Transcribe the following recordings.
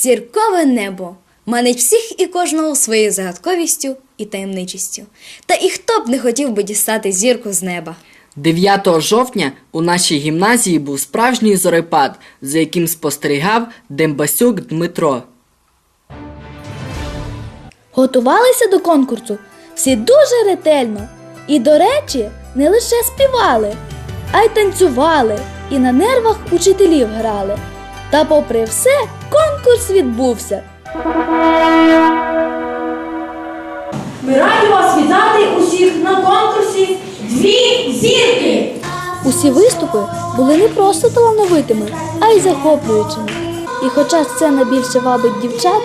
Зіркове небо манить всіх і кожного своєю загадковістю і таємничістю. Та і хто б не хотів би дістати зірку з неба. 9 жовтня у нашій гімназії був справжній зорепад, за яким спостерігав Дембасюк Дмитро. Готувалися до конкурсу всі дуже ретельно. І, до речі, не лише співали, а й танцювали, і на нервах учителів грали. Та, попри все, конкурс відбувся. Ми раді вас вітати усіх на конкурсі Дві зірки. Усі виступи були не просто талановитими, а й захоплюючими. І хоча сцена більше вабить дівчат,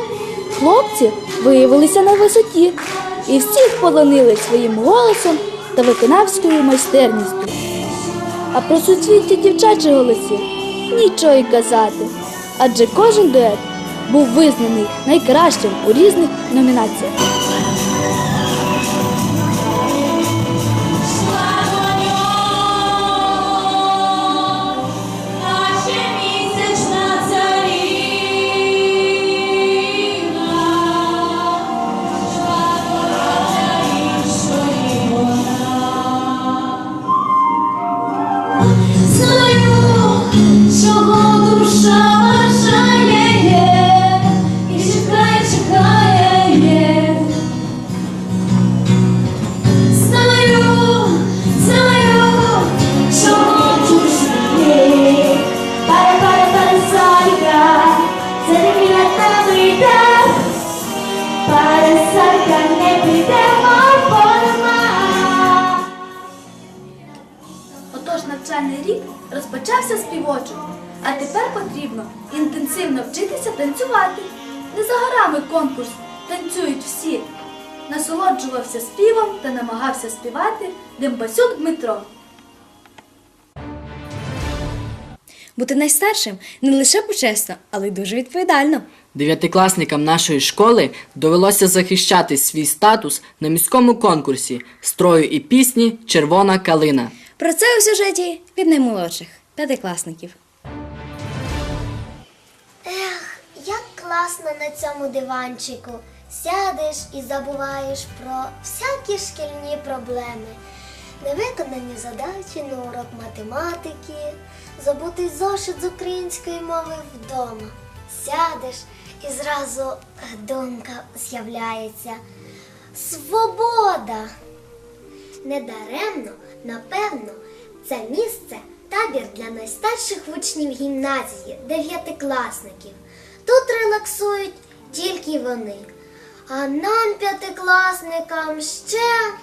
хлопці виявилися на висоті і всіх полонили своїм голосом та виконавською майстерністю. А про суцвіття дівчачих голосів нічого й казати, адже кожен дует був визнаний найкращим у різних номінаціях. Розпочався співочок, а тепер потрібно інтенсивно вчитися танцювати. Не за горами конкурс танцюють всі. Насолоджувався співом та намагався співати Дембасюк Дмитро. Бути найстаршим не лише почесно, але й дуже відповідально. Дев'ятикласникам нашої школи довелося захищати свій статус на міському конкурсі строю і пісні Червона калина. Про це у сюжеті від наймолодших п'ятикласників. Ех, як класно на цьому диванчику. Сядеш і забуваєш про всякі шкільні проблеми. Невиконані задачі на урок математики, забутий зошит з української мови вдома. Сядеш і зразу думка з'являється. Свобода! Недаремно, напевно, це місце табір для найстарших учнів гімназії, дев'ятикласників. Тут релаксують тільки вони. А нам, п'ятикласникам, ще.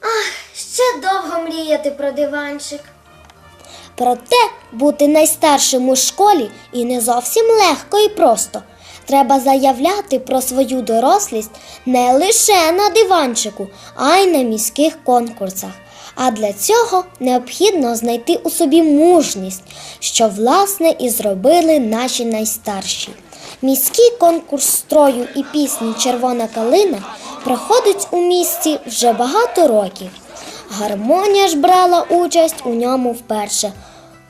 Ах, ще довго мріяти про диванчик. Проте бути найстаршим у школі і не зовсім легко і просто. Треба заявляти про свою дорослість не лише на диванчику, а й на міських конкурсах. А для цього необхідно знайти у собі мужність, що власне і зробили наші найстарші. Міський конкурс строю і пісні Червона калина проходить у місті вже багато років. Гармонія ж брала участь у ньому вперше.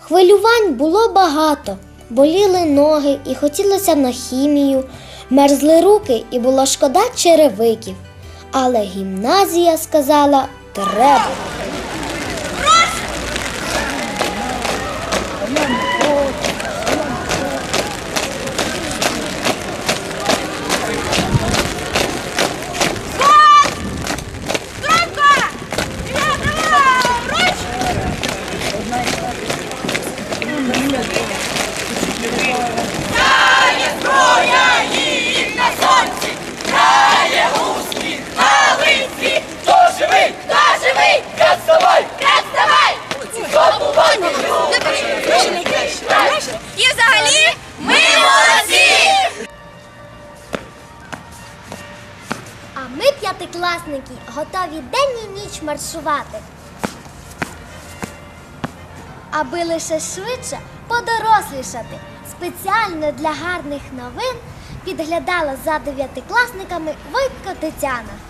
Хвилювань було багато, боліли ноги і хотілося на хімію, мерзли руки і було шкода черевиків. Але гімназія сказала треба. П'ятикласники, готові день і ніч маршувати. Аби лише швидше подорослішати. Спеціально для гарних новин підглядала за дев'ятикласниками Войтко Тетяна.